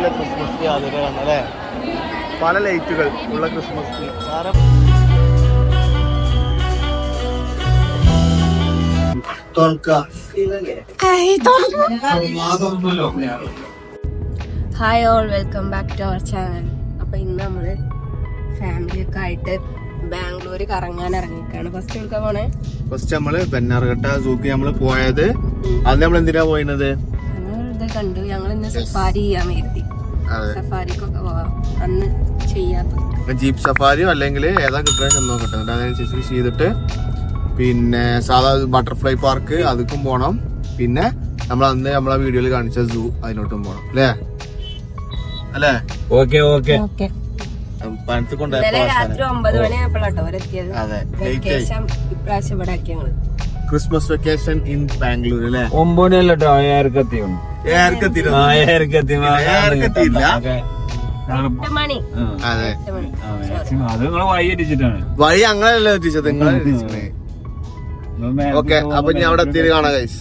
അടിപൊളിയുള്ള Christmas tree ആദ്യമേ കണ്ടല്ലേ പല ലൈറ്റുകൾ ഉള്ള Christmas tree hi all welcome back to our channel അപ്പൊ ഇന്ന് നമ്മൾ ഫാമിലി ഒക്കെ ആയിട്ട് ബാംഗ്ലൂര് കറങ്ങാൻ ഇറങ്ങിക്കാണ് ഫസ്റ്റ് എവിടെ പോണേ? ഫസ്റ്റ് നമ്മൾ ബെന്നാർഘട്ട സൂക്ക് നമ്മൾ പോയത്. അത് നമ്മൾ എന്തിനാ പോയിരുന്നത് ഞങ്ങൾ ഇത് കണ്ടു. ഞങ്ങൾ ഇന്ന് സഫാരി ചെയ്യാൻ കരുതി അതെ സഫാരിക്കൊക്കെ പോവാം അന്ന് ചെയ്യാത്തത്. ജീപ്പ് സഫാരിയോ അല്ലെങ്കിൽ ഏതാ കിട്ടുക എന്ന് നോക്കട്ടെ. എന്നിട്ട് അതനുസരിച്ച് ചെയ്തിട്ട് പിന്നെ സാധാ ബട്ടർഫ്ലൈ പാർക്ക് അതുക്കും പോണം. പിന്നെ നമ്മൾ അന്ന് നമ്മളെ വീഡിയോയിൽ കാണിച്ച സൂ അതിനോട്ടും പോണം. അല്ലേ? അല്ലേ? Okay okay. ഒമ്പത് ക്രിസ്മസ് വെക്കേഷൻ ഇൻ ബാംഗ്ലൂർ അല്ലേ? ഒമ്പതിനല്ലോ കേട്ടോ അതെ. അത് നിങ്ങൾ വഴി അടിച്ചിട്ടാണ് വഴി ഞങ്ങളല്ലേ എത്തിച്ചത് നിങ്ങളെ എത്തിച്ചത് ഓക്കെ അപ്പൊ ഞാൻ അവിടെ എത്തിയത് കാണാം ഗൈസ്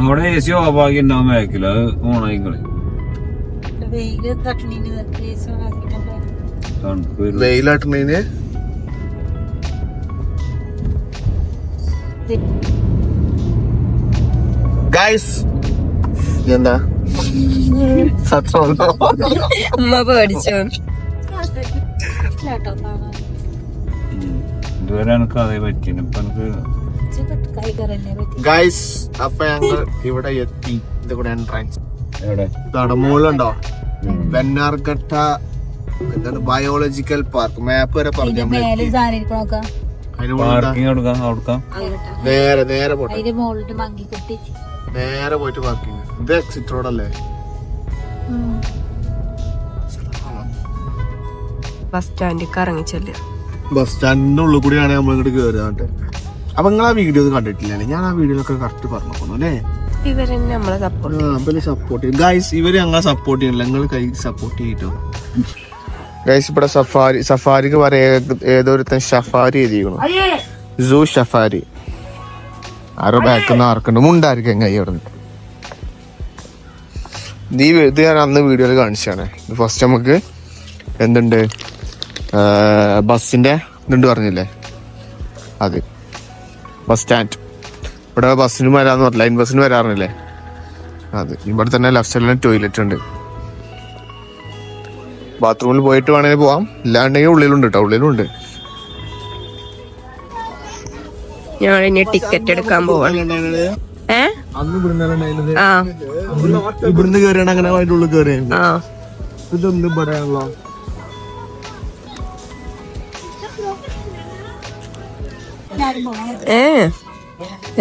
അവിടെ എ സി ഓഫാക്കി ഉണ്ടാവും ബാക്കിൽ അത് ഓണായിക്കളെ തണുപ്പ് വരും. വെയിലാട്ടുന്നതിന് ഗൈസ് എന്താ അമ്മ പേടിച്ചു. ഇതുവരെ എനിക്ക് അതേ പറ്റില്ല ഇപ്പൊ എനിക്ക് ഗൈസ് അപ്പൊ ഞങ്ങൾ ഇവിടെ എത്തി. ഇത് കൂടെ എൻട്രൻസ് ഇതാണ് മുകളിലുണ്ടോ വെന്നാർഘട്ട എന്താണ്? ബയോളജിക്കൽ പാർക്ക് മാപ്പ് വരെ പറഞ്ഞു. നേരെ നേരെ പോട്ടെ. നേരെ പോയിട്ട് പാർക്കിംഗ് ഇത് എക്സിറ്റ് റോഡ് അല്ലേ? ബസ് സ്റ്റാൻഡിൽ ഇറങ്ങിച്ചല്ലേ. ബസ് സ്റ്റാൻഡിന്റെ ഉള്ളിൽ കൂടിയാണ് നമ്മൾ ഇങ്ങോട്ട് കയറുക അപ്പൊ നിങ്ങൾ ആ വീഡിയോ കണ്ടിട്ടില്ലേ ഞാൻ ആ വീഡിയോയിലൊക്കെ കറക്റ്റ് പറഞ്ഞു അല്ലേ? ഇവരെന്നെ നമ്മളെ സപ്പോർട്ട് സപ്പോർട്ട് ചെയ്യും. ഗൈസ് ഇവർ ഞങ്ങളെ സപ്പോർട്ട് ചെയ്യണില്ല നിങ്ങൾ കൈ സപ്പോർട്ട് ചെയ്തിട്ടോ ഗൈസ് ഇവിടെ സഫാരി സഫാരിക്ക് പറയാ ഏതൊരുത്തൻ ഷഫാരി എഴുതിക്കണം സൂ ഷഫാരി. ആരോ ബാക്കുന്ന ആർക്കുണ്ട്. മുണ്ടായിരിക്കും കൈ അവിടെ നീ ഇത് ഞാൻ അന്ന് വീഡിയോയിൽ കാണിച്ചാണ് ഫസ്റ്റ് നമുക്ക് എന്തുണ്ട്? ബസ്സിന്റെ ഇതുണ്ട് പറഞ്ഞില്ലേ? അത്. Bus stand. ഇവിടെ ബസ്സിന് വരാന്ന് പറഞ്ഞു ലൈൻ ബസ്സിന് വരാറില്ലേ അത്. ഇവിടെ തന്നെ ലെഫ്റ്റ് സൈഡിൽ ടോയ്ലറ്റ് ഉണ്ട്. ബാത്റൂമിൽ പോയിട്ട് വേണമെങ്കിൽ പോവാം. ഇല്ലാണ്ടെങ്കിൽ ഉള്ളിലുണ്ട് കേട്ടോ ഉള്ളിലുണ്ട്. ഞാൻ ഇനി ടിക്കറ്റ് എടുക്കാൻ പോവാണ്. ഏ? അന്ന് ഇവിടുന്ന് ആ. ഇവിടുന്ന് കയറിയാണ് അങ്ങനെ അതിന്റെ ഉള്ളിൽ കയറിയാണ് ആ. ഇതൊന്നും ഇവിടെയാണല്ലോ ഏ?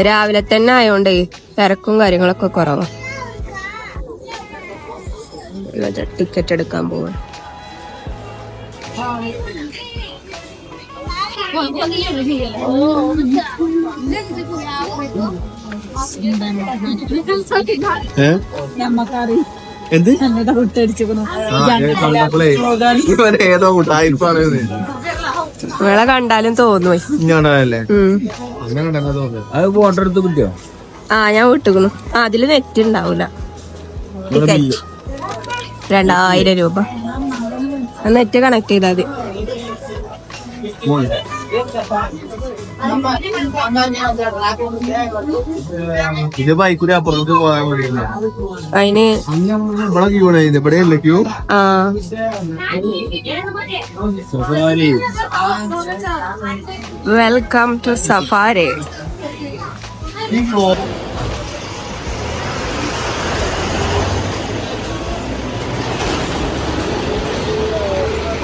രാവിലെ തന്നെ ആയോണ്ട് തിരക്കും കാര്യങ്ങളൊക്കെ കുറവാ. ടിക്കറ്റ് എടുക്കാൻ പോവാ ഏഹ് എന്ത്? ഏതോ കണ്ടാലും തോന്നുന്നത്. അത് ഫോട്ടോ എടുത്ത് കിട്ടിയോ? ആ ഞാൻ വിട്ടുക്കുന്നു ആ അതിൽ നെറ്റ് ഉണ്ടാവൂല. രണ്ടായിരം രൂപ. നെറ്റ് കണക്ട് ചെയ്താൽ മതി. ഇത് ബൈക്കൂടി അപ്പുറത്തേക്ക് പോകാൻ വേണ്ടിയില്ല അതിന് ഇവിടെ ക്യൂ ആണ് ഇവിടെ അല്ലേ ക്യൂ ആ. സഫാരി. വെൽക്കം ടു സഫാരി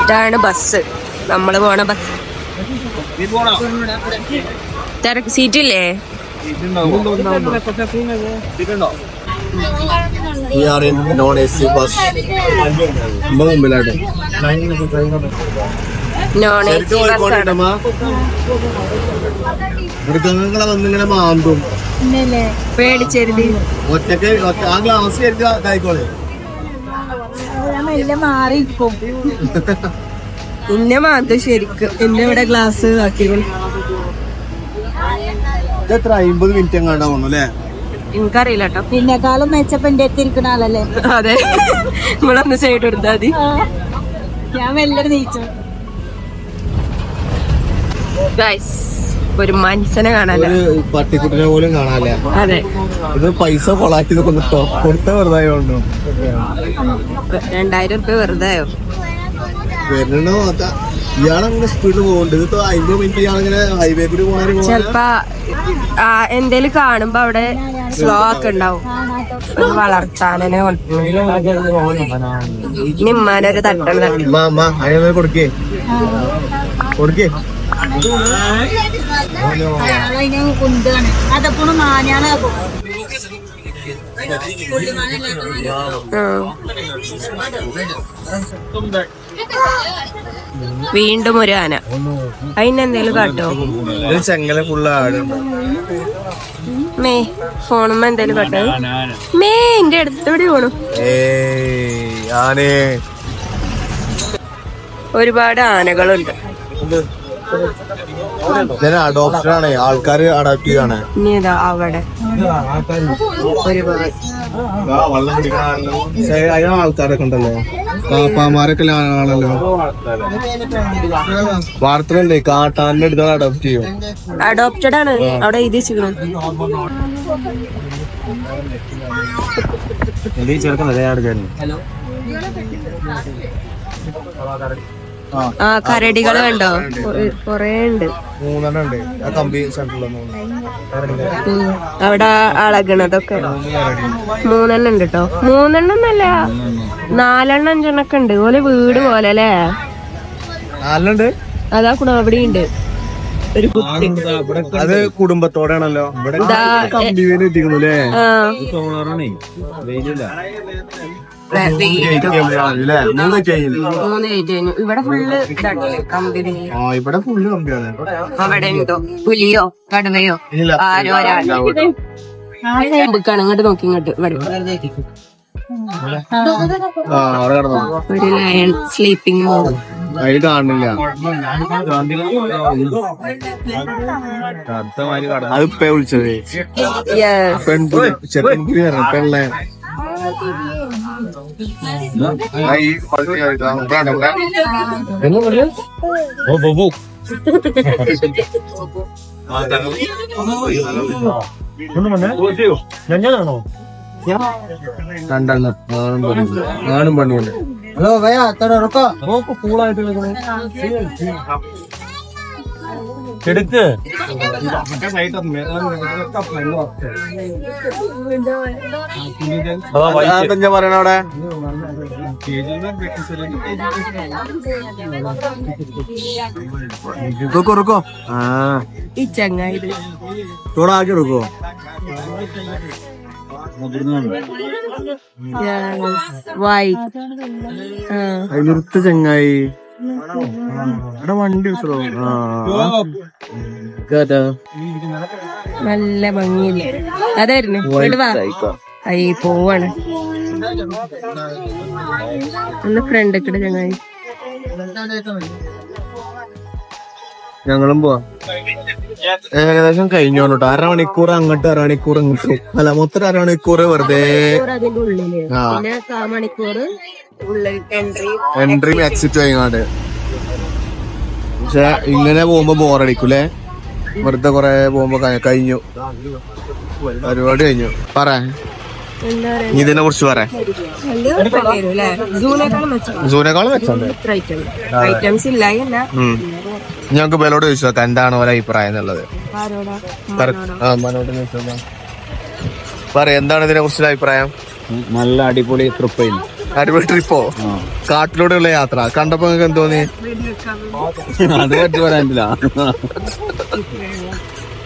ഇതാണ് ബസ്. നമ്മൾ പോണ ബസ്. തിരക്ക് സീറ്റില്ലേ? We are in non-AC bus. നമ്മ മുമ്പിലായിട്ട് നോൺ എ സി ബസ്സാണ് മൃഗങ്ങളെ വന്നിങ്ങനെ മാന്തും. പേടിച്ചരുത്. ഒറ്റയ്ക്ക് ഒറ്റ ആ ഗ്ലാസ് കരുതി ആയിക്കോളെ മാറി മാറിയിരിക്കും. ഇന്നെ മാന്ത ശരിക്കും. എന്നെ ഇവിടെ ഗ്ലാസ് ആക്കിയിരുന്നു എത്ര അമ്പത് മിനിറ്റ് എങ്ങാണ്ടാവണം അല്ലേ? എനിക്കറിയില്ല കേട്ടോ പിന്നെക്കാളും മെച്ചപ്പം എന്റെ അടുത്ത് ഇരിക്കുന്ന ആളല്ലേ? അതെ. നമ്മളന്ന് സൈഡ് എടുത്താൽ മതി. ഞാൻ മെല്ലൊരു നീച്ചു ഗൈസ് ഒരു മനുഷ്യനെ കാണാല്ല ഒരു പട്ടിക്കുട്ടിനെ പോലും കാണാല്ലേ അതെ. ഇത് പൈസ കൊളാക്കി കൊടുത്തോ കൊടുത്ത വെറുതെ രണ്ടായിരം റുപ്യ വെറുതെ ആയോ? വരുന്നുണ്ടോ നോക്കാം ഇയാളങ്ങനെ സ്പീഡിൽ പോകുന്നുണ്ട് ഇതിപ്പോ അമ്പത് മിനിറ്റ് ഇയാളിങ്ങനെ ഹൈവേ കൂടി പോകാൻ ചെലപ്പോ എന്തേലും കാണുമ്പോ അവിടെ സ്ലോ ഒക്കെ ഉണ്ടാവും വളർത്താനെ നിമ്മാനൊരു തട്ടണ്ടേ അതിനെ കൊടുക്കേ. കൊടുക്കേ. അയാളതിനെ കുന്താണ് അതപ്പോഴും മാനാണ് വീണ്ടും ഒരു ആന. അതിനെന്തേലും കാട്ടോ? ചെങ്ങല ഫുള്ള് മേ ഫോണുമ്പോ എന്തേലും കാട്ടോ? മേ എന്റെ അടുത്തോടെ പോണു? ഒരുപാട് ആനകളുണ്ട്. ഇതിന് അഡോപ്ഷൻ ആൾക്കാർ ആൾക്കാര് അഡോപ്റ്റ് ചെയ്യാണ്. ഇനി ഇതാ അവിടെ. ആൾക്കാരൊക്കെ ഉണ്ടല്ലോ. പാപ്പാമാരൊക്കെ ആണല്ലോ വാർത്തകളുണ്ട്. കാട്ടാന്റെ അടുത്താണ് അഡോപ്റ്റ് ചെയ്യും. അഡോപ്റ്റഡ് ആണ്. അവിടെ എഴുതി വെച്ചിരിക്കണു ആ. കരടികൾ കണ്ടോ? കൊറേ ഉണ്ട്. മൂന്നെണ്ണം ഉണ്ട്. ആ കമ്പി. അവിടെ അളകണതൊക്കെ. മൂന്നെണ്ണം ഉണ്ട് കേട്ടോ മൂന്നെണ്ണം ഒന്നല്ല. നാലെണ്ണം അഞ്ചെണ്ണൊക്കെ ഉണ്ട്. ഓലെ വീട് പോലെ അല്ലേ? നാലുണ്ട് അതാ കുണ അവിടെ ഉണ്ട്. ഒരു കുട്ടി. അത് കുടുംബത്തോടെയാണല്ലോ ഇവിടെ കമ്പി ആ. സോളാറാണേ വെയിലില്ല. അല്ലേ മൂന്ന് ഏജ് കഴിഞ്ഞു ഇവിടെ ഫുള്ള് കമ്പനി. ആ ഇവിടെ ഫുള്ള് കമ്പിയാണ്. അവിടെ ഉണ്ടോ? പുലിയോ കടുവയോ. ആരോ ബുക്കാണ് ഇങ്ങോട്ട് നോക്കി ഇങ്ങോട്ട്. ഒരു ലയൺ സ്ലീപ്പിംഗ് മോഡ് അതിൽ കാണില്ല അത് ഇപ്പ വിളിച്ചത് പെൺപുലി ചെറുപ്പുലി പറഞ്ഞു ഉണ്ട്, ഇവിടെ. ഓ ബോബു രണ്ടെണ്ണം ആണും പെണ്ണും ആണും പെണ്ണുണ്ട് ഹലോ ഭയ അത്ര ഉറക്കോ കൂളായിട്ട് എടുക്ക്. ഞാൻ അവിടെ? ഇതൊക്കെ ആ. ഈ ചങ്ങായി ചൂടാക്കി എടുക്കോ വായി അതിലുരുത്ത് ചങ്ങായി. വണ്ടി നല്ല ഭംഗിയില്ലേ? അതായിരുന്നു. ഐ പോവാണ്. ഒന്ന് ഫ്രണ്ട് കിട ചങ്ങായി. ഞങ്ങളും പോവാ. ഏകദേശം കഴിഞ്ഞു കേട്ടോ അരമണിക്കൂർ അങ്ങോട്ട് അരമണിക്കൂർ ഇങ്ങോട്ടും. അല്ല മൊത്തം അരമണിക്കൂർ വെറുതെ. മണിക്കൂർ അതിന്റെ ഉള്ളിൽ. ആ. മണിക്കൂർ എൻട്രിയും എക്സിറ്റും ആയിങ്ങാണ്ട് പക്ഷെ ഇങ്ങനെ പോകുമ്പോ ബോറടിക്കൂലേ വെറുതെ കൊറേ പോകുമ്പോ കഴിഞ്ഞു. പരിപാടി കഴിഞ്ഞു. പറ. നീ ഇതിനെ കുറിച്ച് പറയാം ഞങ്ങക്ക് ഞങ്ങൾക്ക് ബലോട് ചോദിച്ചു നോക്കാം എന്താണ് ഓരോ അഭിപ്രായം എന്നുള്ളത്. ആരോടാ? പറ- ആ, മനോട് ചോദിച്ചു പറ എന്താണ് ഇതിനെ കുറിച്ചുള്ള അഭിപ്രായം? നല്ല അടിപൊളി ട്രിപ്പ് അടിപൊളി ട്രിപ്പോ കാട്ടിലൂടെയുള്ള യാത്ര. കണ്ടപ്പോ നിങ്ങൾക്ക് എന്ത് തോന്നി? അത് പറ്റി പറയാനില്ല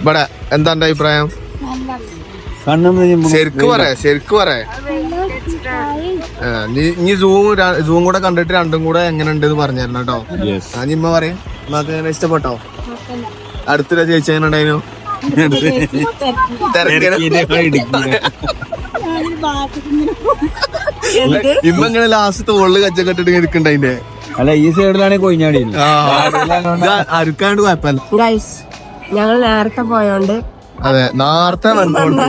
ഇവിടെ എന്താ എന്റെ അഭിപ്രായം? ശരിക്ക് പറ ശരിക്ക് പറ. ആ, നീ- നീ സൂം സൂം കൂടെ കണ്ടിട്ട് രണ്ടും കൂടെ എങ്ങനെ ഉണ്ട് എന്ന് പറഞ്ഞു തരണം കേട്ടോ ഞാൻ ഇമ്മ പറയും. നമുക്ക് എങ്ങനെ ഇഷ്ടപ്പെട്ടോ? അടുത്തിടെ ചേച്ചി എങ്ങനെ ഉണ്ടായിരുന്നു? ഇമ്മ ഇങ്ങനെ ലാസ്റ്റ് തോളിൽ കച്ചക്കെട്ടിട്ട് ഇരിക്കണ്ടതിന്റെ അല്ല ഈ സൈഡിലാണെങ്കിൽ കൊയിഞ്ഞാടി അരുക്കാണ്ട് കുഴപ്പമില്ല. ഗൈസ് ഞങ്ങൾ നേരത്തെ പോയോണ്ട് അതെ നേരത്തെ വന്നോണ്ട്.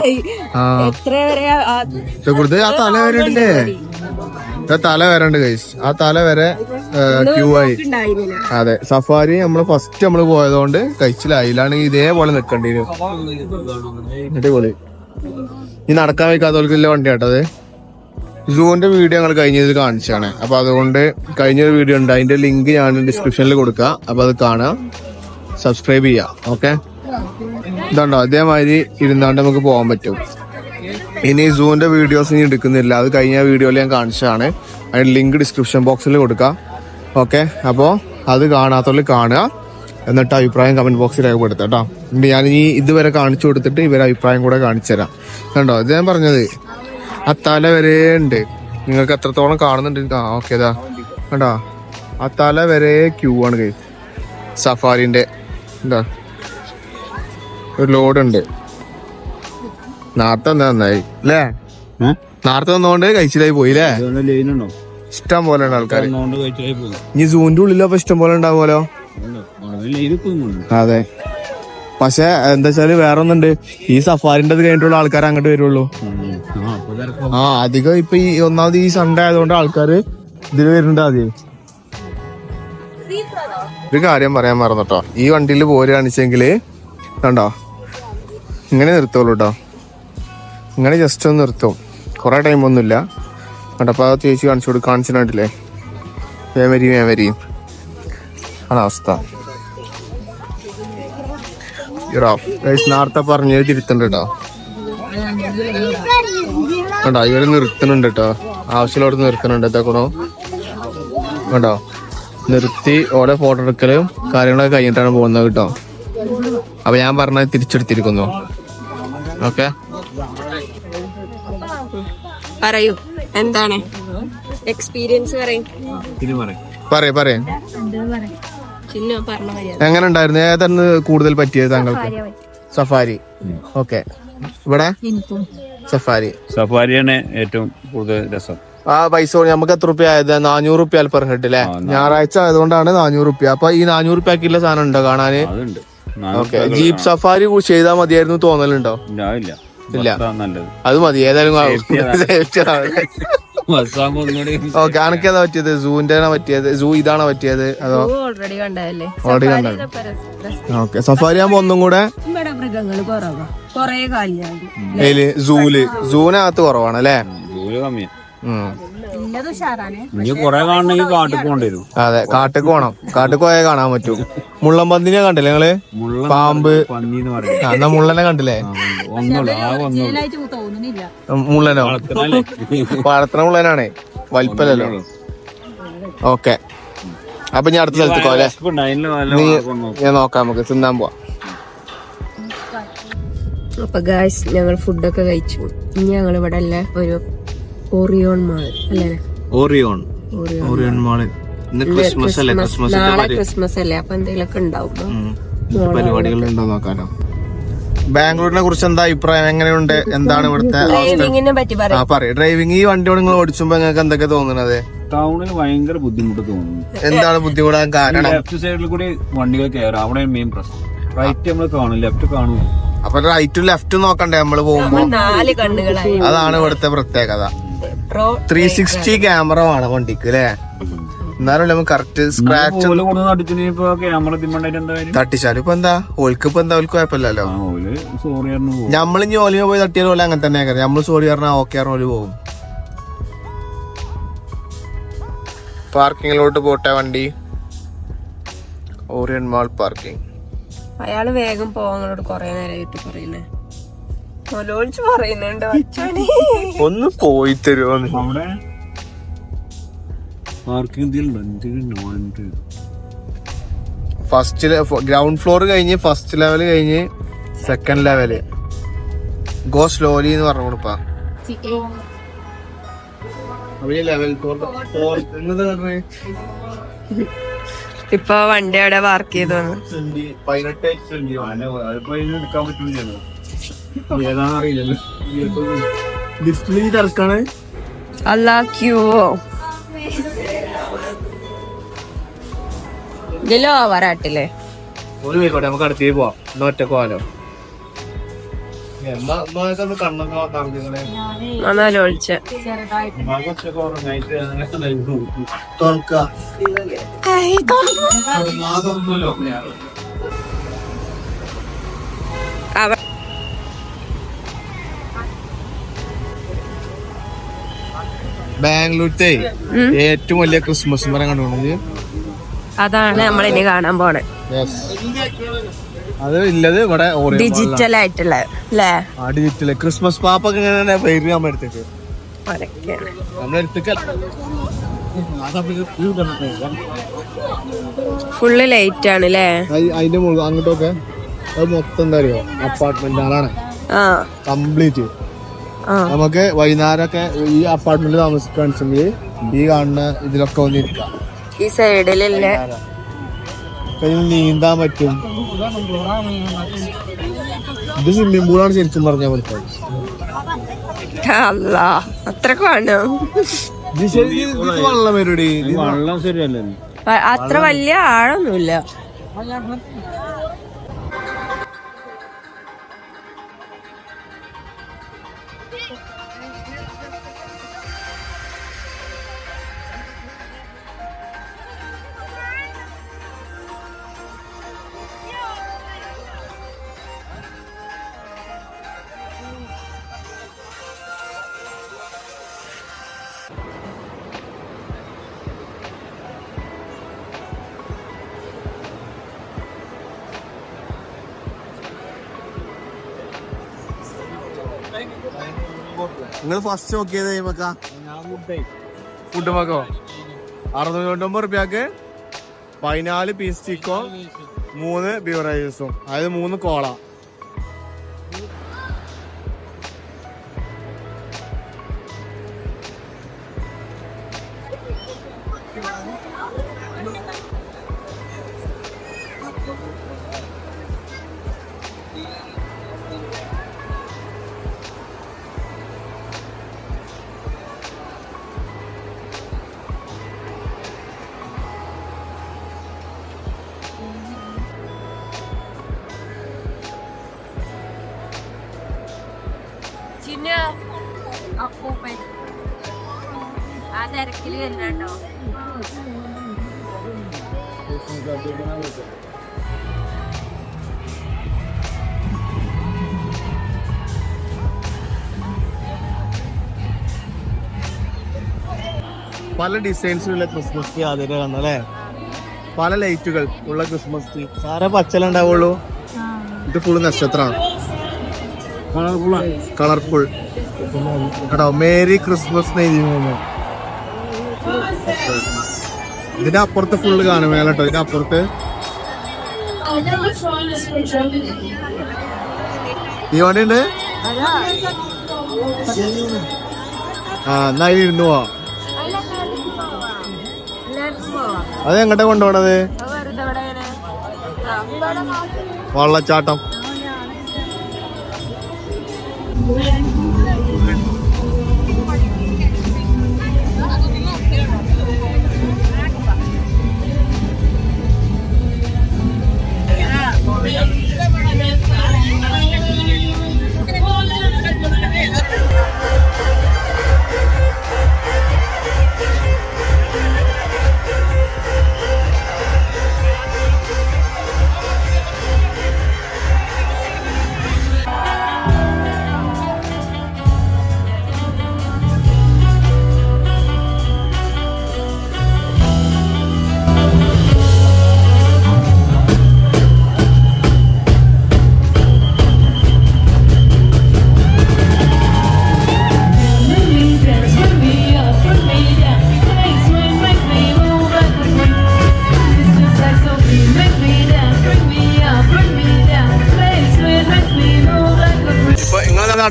ആ. എത്ര വരെ ആ- കൊടുത്ത് തല വരെ ഉണ്ടല്ലേ ആ തല വരണ്ട് ഉണ്ട് കൈസ് ആ തല വരെ ക്യൂ ആയി. അതെ സഫാരി നമ്മൾ ഫസ്റ്റ് നമ്മൾ പോയതുകൊണ്ട് കഴിച്ചിലായി ഇല്ലാണെങ്കിൽ ഇതേപോലെ നിക്കണ്ടിരുന്നു അടിപൊളി. ഈ നടക്കാൻ വയ്ക്കാത്തവർക്കുള്ള വണ്ടി കേട്ടത് സൂവിന്റെ വീഡിയോ ഞങ്ങൾ കഴിഞ്ഞതിൽ കാണിച്ചാണ്. അപ്പൊ അതുകൊണ്ട് കഴിഞ്ഞൊരു വീഡിയോ ഉണ്ട്. അതിന്റെ ലിങ്ക് ഞാൻ ഡിസ്ക്രിപ്ഷനിൽ കൊടുക്കാം. അപ്പൊ അത് കാണാം. സബ്സ്ക്രൈബ് ചെയ്യാം. ഓക്കെ ഇതുണ്ടോ? അതേമാതിരി ഇരുന്നാണ്ട് നമുക്ക് പോകാൻ പറ്റും. ഇനി സൂവിന്റെ വീഡിയോസ് ഇനി എടുക്കുന്നില്ല. അത് കഴിഞ്ഞ വീഡിയോയിൽ ഞാൻ കാണിച്ചതാണ്. അതിന്റെ ലിങ്ക് ഡിസ്ക്രിപ്ഷൻ ബോക്സിൽ കൊടുക്കാം. ഓക്കെ അപ്പോൾ അത് കാണാത്തവരിൽ കാണുക. എന്നിട്ട് അഭിപ്രായം കമന്റ് ബോക്സിൽ രേഖപ്പെടുത്താം കേട്ടോ. ഞാൻ ഈ ഇതുവരെ കാണിച്ചു കൊടുത്തിട്ട് ഇവരെ അഭിപ്രായം കൂടെ കാണിച്ചു തരാം കണ്ടോ? ഇത് ഞാൻ പറഞ്ഞത്. ആ തല വരെ ഉണ്ട്. നിങ്ങൾക്ക് എത്രത്തോളം കാണുന്നുണ്ട്? ആ ഓക്കെ ഇതാ കണ്ടോ? ആ തല വരെ ക്യൂ ആണ് കൈ സഫാരിന്റെ എന്താ? ഒരു ലോഡ് ഉണ്ട്. നേരത്തെ എന്താ നന്നായി അല്ലേ നേരത്തെ വന്നോണ്ട് കഴിച്ചിലായി പോയില്ലേ അല്ലേ ഇഷ്ടം പോലെ ഉണ്ട് ആൾക്കാർ ഇനി സൂന്റെ ഉള്ളിലപ്പോ ഇഷ്ടം പോലെ ഉണ്ടാവുമല്ലോ? അതെ. പക്ഷെ എന്താ വെച്ചാൽ വേറെ ഒന്നുണ്ട് ഈ സഫാരിന്റെ കഴിഞ്ഞിട്ടുള്ള ആൾക്കാർ അങ്ങോട്ട് വരുള്ളൂ. ആ അധികം ഇപ്പൊ ഈ ഒന്നാമത് ഈ സൺഡേ ആയതുകൊണ്ട് ആൾക്കാര് ഇതിൽ വരുന്നുണ്ട് ആദ്യം. ഒരു കാര്യം പറയാൻ മറന്നട്ടോ. ഈ വണ്ടിയിൽ പോരുകയാണെച്ചെങ്കിൽ കണ്ടോ? ഇങ്ങനെ നിർത്തുള്ളൂ കേട്ടോ ഇങ്ങനെ ജസ്റ്റ് ഒന്ന് നിർത്തും. കുറെ ടൈം ഒന്നുമില്ല കണ്ടപ്പോ ആ ചേച്ചി കാണിച്ചു കൊടുക്കും കാണിച്ചിട്ടില്ലേ വേമരി വേമരിയും ആണ് അവസ്ഥ. നേരത്തെ പറഞ്ഞത് തിരുത്തണ്ട കേട്ടോ കണ്ടോ ഇവർ നിർത്തുന്നുണ്ട് കേട്ടോ ആവശ്യമുള്ളവർ നിർത്തുന്നുണ്ട് എത്തക്കണോ കണ്ടോ? നിർത്തി ഓരോ ഫോട്ടോ എടുക്കലും കാര്യങ്ങളൊക്കെ കഴിഞ്ഞിട്ടാണ് പോകുന്നത് കേട്ടോ അപ്പൊ ഞാൻ പറഞ്ഞത് തിരിച്ചെടുത്തിരിക്കുന്നു. ഓക്കെ? പറയൂ എന്താണ്? എക്സ്പീരിയൻസ് പറയും. പറയും. പറയേ പറഞ്ഞ എങ്ങനെ ഉണ്ടായിരുന്നു? ഏതാണ് കൂടുതൽ പറ്റിയത് താങ്കൾക്ക്? സഫാരി. ഓക്കെ. ഇവിടെ? സഫാരി. സഫാരിയാണ് ഏറ്റവും കൂടുതൽ രസം. ആ പൈസ നമുക്ക് എത്ര റുപ്യ ആയത്? നാനൂറ് റുപ്യ പെർ ഹെഡ് അല്ലേ ഞായറാഴ്ച ആയതുകൊണ്ടാണ് നാനൂറ് റുപ്യ. അപ്പൊ ഈ നാനൂറ് റുപ്യക്കുള്ള സാധനം ഉണ്ടോ കാണാന്? ഓക്കെ. ജീപ്പ് സഫാരി ചെയ്താൽ മതിയായിരുന്നു തോന്നലുണ്ടോ? ഇല്ല. അതാ മതി. ഏതായാലും ഓക്കെ അനക്ക് ഏതാ പറ്റിയത്? സൂന്റെ പറ്റിയത്? സൂ ഇതാണോ പറ്റിയത്? അതോ? ഓൾറെഡി കണ്ടതല്ലേ? ഓൾറെഡി കണ്ടത്. ഓക്കെ. സഫാരി ആകുമ്പോ ഒന്നും കൂടെ? ഇവിടെ മൃഗങ്ങൾ കുറവാ. കൊറേ കാലിയാണ് സൂൽ. സൂനകത്ത് കുറവാണ് അല്ലേ കമ്മിയാ. ഇനി കൊറേ കാണണമെങ്കിൽ കാട്ടിൽ പോകേണ്ടി വരും. അതെ കാട്ടിക്ക് പോണം. കാട്ടിക്ക് പോയാൽ കാണാൻ പറ്റും. മുള്ളമ്പന്തിനെ കണ്ടില്ലേ നിങ്ങൾ? മുള്ള പാമ്പ്. പന്നി എന്ന് എന്നാ മുള്ളനെ കണ്ടില്ലേ? ആ തോന്നുന്നില്ല. മുള്ളനോ? വളർത്തണ മുള്ളനാണേ. വലിപ്പല്ലോ ഓക്കെ. അപ്പൊ ഞാൻ അടുത്ത സ്ഥലത്ത് പോലെ നീ ഞാൻ നോക്കാം നമുക്ക് തിന്നാൻ പോവാ. അപ്പൊ ഗായ്സ് ഞങ്ങൾ ഫുഡൊക്കെ കഴിച്ചു. ഇനി ഞങ്ങൾ ഇവിടെ അല്ല ഒരു ഓറിയോൺ മാൾ അല്ലേ? ഓറിയോൺ ഓറിയോൺ മാൾ മാൾ ഇന്ന് ക്രിസ്മസ് അല്ലേ? ക്രിസ്മസ് നാളെ ക്രിസ്മസ് അല്ലേ? അപ്പൊ എന്തെങ്കിലുമൊക്കെ ഉണ്ടാവും. പരിപാടികൾ ഉണ്ടോ നോക്കാനോ ബാംഗ്ലൂരിനെ കുറിച്ച് എന്താ അഭിപ്രായം? എങ്ങനെയുണ്ട്? എന്താണ് ഇവിടുത്തെ ആ പറയാം. ഡ്രൈവിംഗ് ഈ വണ്ടി നിങ്ങൾ ഓടിച്ചുമ്പോ നിങ്ങൾക്ക് എന്തൊക്കെ തോന്നുന്നത് ടൗണിൽ ഭയങ്കര ബുദ്ധിമുട്ട് തോന്നുന്നു. എന്താണ് ബുദ്ധിമുട്ടാൻ കാരണം? ലെഫ്റ്റ് സൈഡിൽ കൂടി വണ്ടികൾ കയറും അവിടെ മെയിൻ പ്രശ്നം. റൈറ്റ് നമ്മൾ കാണും. ലെഫ്റ്റ് കാണും. അപ്പൊ റൈറ്റും ലെഫ്റ്റും നോക്കണ്ടേ? നമ്മൾ പോകുമ്പോ? നാല് കണ്ണുകളായി. അതാണ് ഇവിടുത്തെ പ്രത്യേകത. പ്രോ ത്രീ സിക്സ്റ്റി ക്യാമറ വേണം വണ്ടിക്ക് അല്ലേ എന്നാലും നമുക്ക് കറക്റ്റ് സ്ക്രാച്ച് തട്ടിച്ചാലും ഇപ്പൊ എന്താ? ഓൽക്ക് ഇപ്പൊ എന്താ? ഓൽക്ക് കുഴപ്പമില്ലല്ലോ. നമ്മൾ ഇനി ഓലിമ പോയി തട്ടിയാൽ പോലെ അങ്ങനെ തന്നെ ആക്കാം നമ്മൾ സോറി പറഞ്ഞാൽ ഓക്കെ പറഞ്ഞ ഓൽ പോകും പാർക്കിങ്ങിലോട്ട് പോട്ടെ വണ്ടി. ഓറിയൻ മാൾ പാർക്കിംഗ് അയാൾ വേഗം പോവാങ്ങളോട് കൊറേ നേരമായിട്ട് പറയുന്നേ. ഒലോളിച്ച് പറയുന്നുണ്ട് ഒന്ന് പോയി തരുമോ അവിടെ ഫസ്റ്റ് ഗ്രൗണ്ട് ഫ്ലോർ കഴിഞ്ഞ് ഫസ്റ്റ് ലെവൽ കഴിഞ്ഞ് സെക്കൻഡ് ലെവൽ ഗോ സ്ലോലി എന്ന് പറഞ്ഞു കൊടുപ്പാ. ഇപ്പൊ വണ്ടി അവിടെ വർക്ക് ചെയ്തു വന്നു പതിനെട്ട് എടുക്കാൻ ഏതാണെന്ന് അറിയില്ലല്ലോ ഡിസ്പ്ലേ തിരക്കാണ്. അല്ല ക്യൂവോ ഇതിലോ ഓവറാട്ടില്ലേ ഒരു പോയിക്കോട്ടെ നമുക്ക് അടുത്തേക്ക് പോവാം. എന്നാ ഒറ്റയ്ക്ക് പോവാലോ നന്നാലും ഒളിച്ച അവ ബാംഗ്ലൂരത്തെ ഏറ്റവും വലിയ ക്രിസ്മസ് മരം കണ്ടുപോണത്? അതാണ് നമ്മൾ ഇനി കാണാൻ പോണേ. അത് ഇല്ലത് ഇവിടെ ഡിജിറ്റൽ ആയിട്ടുള്ള അല്ലേ ആ ഡിജിറ്റൽ ക്രിസ്മസ് പാപ്പൊക്കെ ഇങ്ങനെ പേര് നമ്മൾ എടുത്തേക്ക്. ഫുള്ള് ലൈറ്റ് ആണ് അല്ലേ അതിന്റെ മുകളിൽ അങ്ങോട്ടൊക്കെ. അത് മൊത്തം എന്താ അറിയോ? അപ്പാർട്ട്മെന്റ് ആണ് ആ. കംപ്ലീറ്റ് നമുക്ക് വൈകുന്നേരമൊക്കെ ഈ അപ്പാർട്ട്മെന്റിൽ താമസിക്കുകയാണെന്നുണ്ടെങ്കിൽ ഈ കാണുന്ന ഇതിലൊക്കെ വന്നിരിക്കാം. ഈ സൈഡിലല്ലേ? നീന്താൻ പറ്റും. ഇത് സ്വിമ്മിംഗ് പൂളാണ് ശരിക്കും പറഞ്ഞ പോലെ ഇത് വെള്ളം പരിപാടി വെള്ളം ശരിയല്ലേ അത്ര വലിയ ആഴൊന്നുമില്ല. 你。നിങ്ങൾ ഫസ്റ്റ് നോക്കിയത് കഴിയുമ്പോ ഫുഡ് മക്കോ? അറുന്നൂറ്റി തൊണ്ണൂറ് റുപ്യക്ക് പതിനാല് പീസ് ചിക്കോ മൂന്ന് ബീവറേജസും അതായത് മൂന്ന് കോള. ആ തിരക്കിൽ വരുന്നുണ്ടോ? പല ഡിസൈൻസിലുള്ള ക്രിസ്മസ് ട്രീ ആദ്യമായിട്ട് കാണല്ലേ പല ലൈറ്റുകൾ ഉള്ള ക്രിസ്മസ് ട്രീ സാറെ പച്ചല ഉണ്ടാവുള്ളൂ? ഇത് ഫുള്ള് നക്ഷത്രമാണ്. കളർഫുൾ കളർഫുൾ കേട്ടോ മേരി ക്രിസ്മസ് നെയ്യുന്നു ഇതിന്റെ അപ്പുറത്ത് ഫുള്ള് കാണും മേലട്ടോ കേട്ടോ ഇതിന്റെ അപ്പുറത്ത് ഈ വണ്ടിയുണ്ട്? ആ എന്നാ അതിൽ ഇരുന്നു പോവാ. അത് എങ്ങോട്ടാ കൊണ്ടുപോണത്? വള്ളച്ചാട്ടം.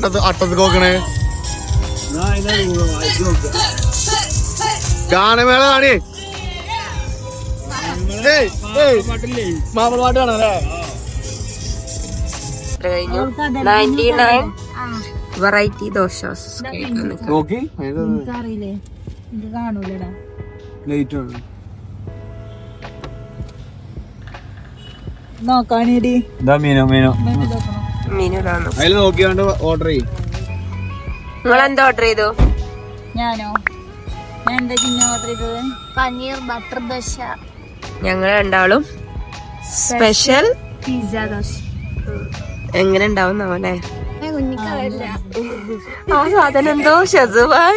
അട്ടത്ത് അട്ടത്ത് നോക്കണേ ഗാനമേള കാണി. മാപ്പിള പാട്ട് കാണാല്ലേ കഴിഞ്ഞു നയന്റി നയൻ വെറൈറ്റി ദോശ നോക്കി. എനിക്കറിയില്ലേ. ഇത് കാണൂലടാ. ലൈറ്റ് ആണ് നോക്കാനേടി. ഇതാ മീനോ മീനോ. മീനു ഇതാന്നു അതിൽ നോക്കിയാണ്ട് ഓർഡർ ചെയ്യും. നിങ്ങൾ എന്താ ഓർഡർ ചെയ്തു ഞാനോ? ഞാൻ എന്താ ചിന്ന ഓർഡർ ചെയ്തത്? പനീർ ബട്ടർ ദോശ. ഞങ്ങൾ രണ്ടാളും സ്പെഷ്യൽ പിസ്സ ദോശ. എങ്ങനെ ഉണ്ടാവും അവനെ? ആ സാധനം എന്തോ ഷെസുവാൻ.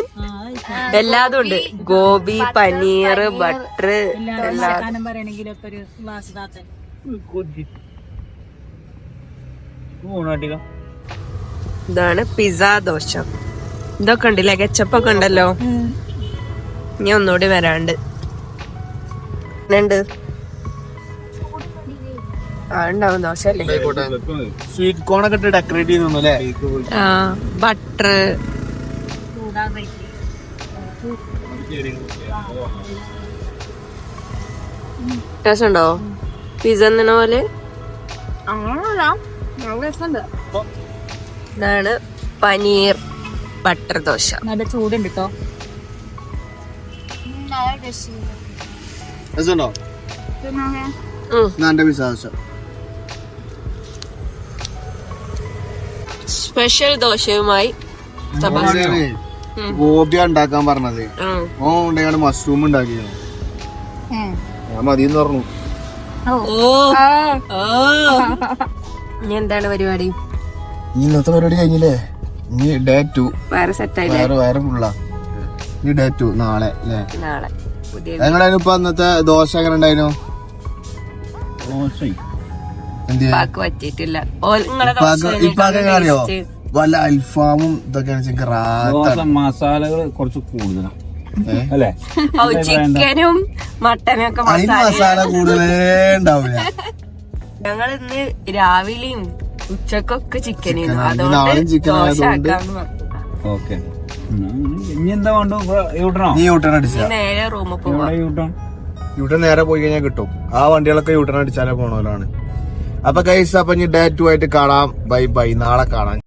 എല്ലാതും ഉണ്ട്. ഗോപി പനീർ. ബട്ടർ എല്ലാ ഇതാണ് പിസ ദോശ. ഇതൊക്കെ ഉണ്ടല്ലേ? കെച്ചപ്പൊക്കെ ഉണ്ടല്ലോ? ഇനി ഒന്നുകൂടി വരാണ്ട്. ഉണ്ട് ഉണ്ടാവും ദോശ അല്ലേ സ്വീറ്റ് കോൺ ഇട്ട് ഡെക്കറേറ്റ് ചെയ്യുന്നു അല്ലേ ആ ബട്ടർ രസമുണ്ടോ? പിസ എന്ന പോലെ? ഇതാണ് പനീർ ബട്ടർ ദോശ. നല്ല ചൂടുണ്ട് കേട്ടോ സ്പെഷ്യൽ ദോശയുമായി ഗോപിയ ഉണ്ടാക്കാൻ പറഞ്ഞത്. ഓ ഉണ്ടായാണ് മഷ്റൂം ഉണ്ടാക്കിയത് ഞാൻ മതിയെന്ന് പറഞ്ഞു. ഓ. ഓ ഇനി എന്താണ് പരിപാടി? ഈ ഇന്നത്തെ പരിപാടി കഴിഞ്ഞില്ലേ? ഇനി ഡേ ടു വേറെ സെറ്റായില്ലേ വേറെ വേറെ ഫുള്ളാ ഇനി ഡേ ടു നാളെ അല്ലേ നാളെ. എങ്ങനെയായിരുന്നു ഇപ്പൊ അന്നത്തെ ദോശ എങ്ങനെ ഉണ്ടായിരുന്നു? അറിയോ വല്ല അൽഫാമും ഇതൊക്കെയാണ് മസാലകൾ കുറച്ച് കൂടുതലാണ് ചിക്കനും മട്ടനും ഒക്കെ മസാല കൂടുതലേ ഉണ്ടാവില്ല ഞങ്ങൾ ഇന്ന് രാവിലെയും ഉച്ചക്കൊക്കെ ചിക്കൻ ഓക്കെ ഇനി എന്താ വേണ്ടു നീ യൂട്ടൺ അടിച്ച. നേരെ റൂമിൽ പോവാം. എവിടെ യൂട്ടൺ? യൂട്ടൺ നേരെ പോയി കഴിഞ്ഞാൽ കിട്ടും. ആ വണ്ടികളൊക്കെ യൂട്ടേൺ അടിച്ചാലേ പോണോലാണ്. അപ്പൊ കൈസ് അപ്പൊ ഇനി ഡേ ടു ആയിട്ട് കാണാം. ബൈ ബൈ നാളെ കാണാം.